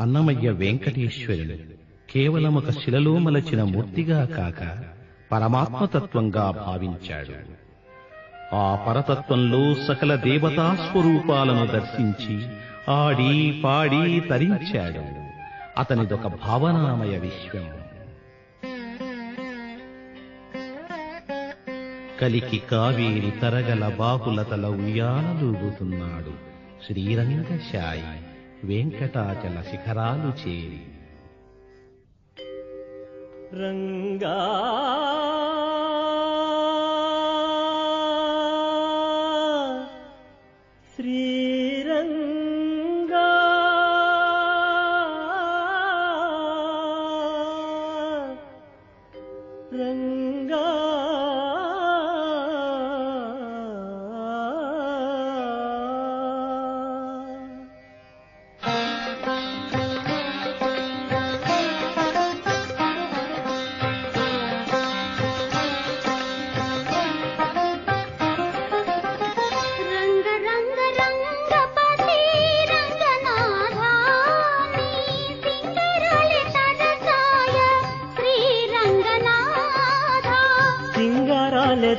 అన్నమయ్య వెంకటేశ్వరుడు కేవలం ఒక శిలలో మలచిన మూర్తిగా కాక పరమాత్మతత్వంగా భావించాడు. ఆ పరతత్వంలో సకల దేవతా స్వరూపాలను దర్శించి ఆడి పాడి తరించాడు. అతనిదొక భావనామయ విశ్వం. కలికి కావేరి తరగల బాహులతల ఉయ్యాలూగుతున్నాడు శ్రీరంగశాయి. వెంకటాచల శిఖరాలు చేరి. రంగా శ్రీరంగ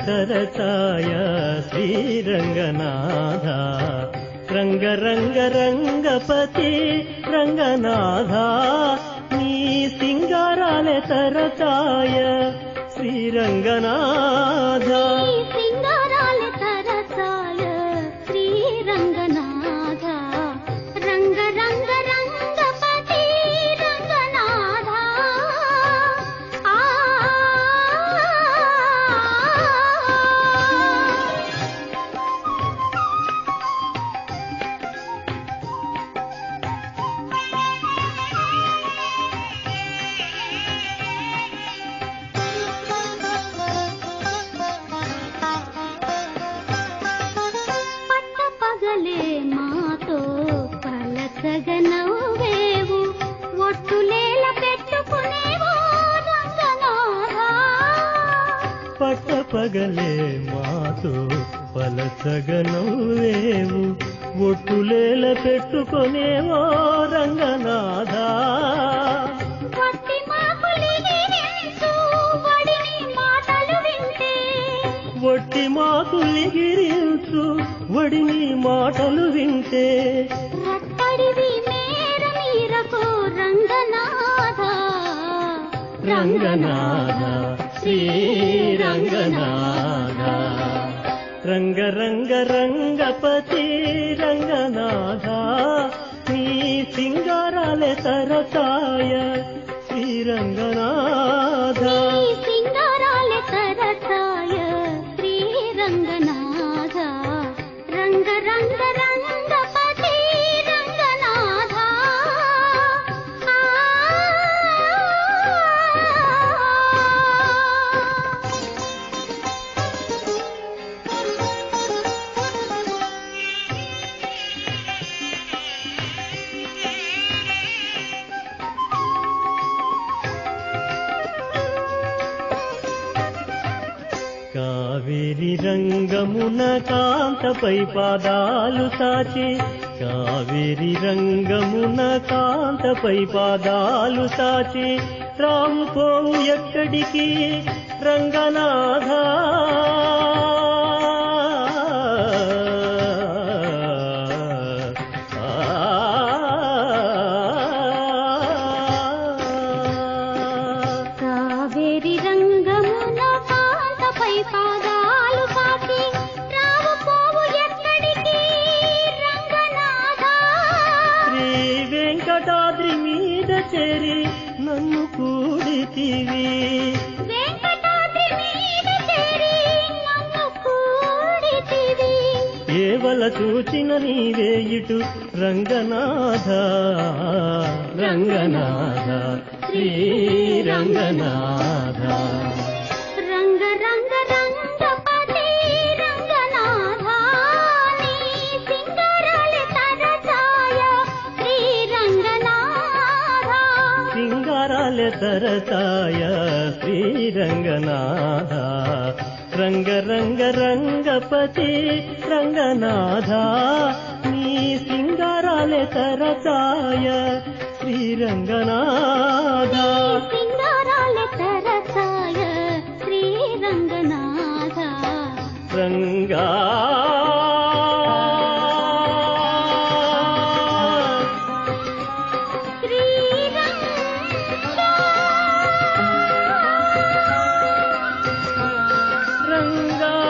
సింగారాలె తరచాయ శ్రీరంగనాథ. రంగ రంగ రంగపతి రంగనాథ. నీ సింగారాలె తరచాయ శ్రీరంగనాథ. పెట్టుకునేవో పట్ట పగలే మాతో పలసగనవేవు ఒట్టులేల పెట్టుకొనేవో రంగనాథ. వట్టి మాకులిగిరించు వడిని మాటలు వింటే. రట్టడివి రంగనాథ శ్రీరంగనాథ రంగ రంగ రంగపతి రంగనాథ. నీ సింగారాలే తరతాయ శ్రీరంగనాథ కావేరి రంగమున కాంతపై పాదాలు సాచి కావేరి రంగమున కాంతపై పాదాలు సాచి రాము పోవు ఎక్కడికి రంగనాథా? కూడితివి ఏవల మీద చేరి చూచిన నీవే ఇటు రంగనాథ. రంగనాథ. సరసాయ శ్రీరంగనాథ. రంగ రంగ రంగపతి రంగనాథ. నీ సింగారాలే సరసాయ శ్రీరంగనాథ. गंगा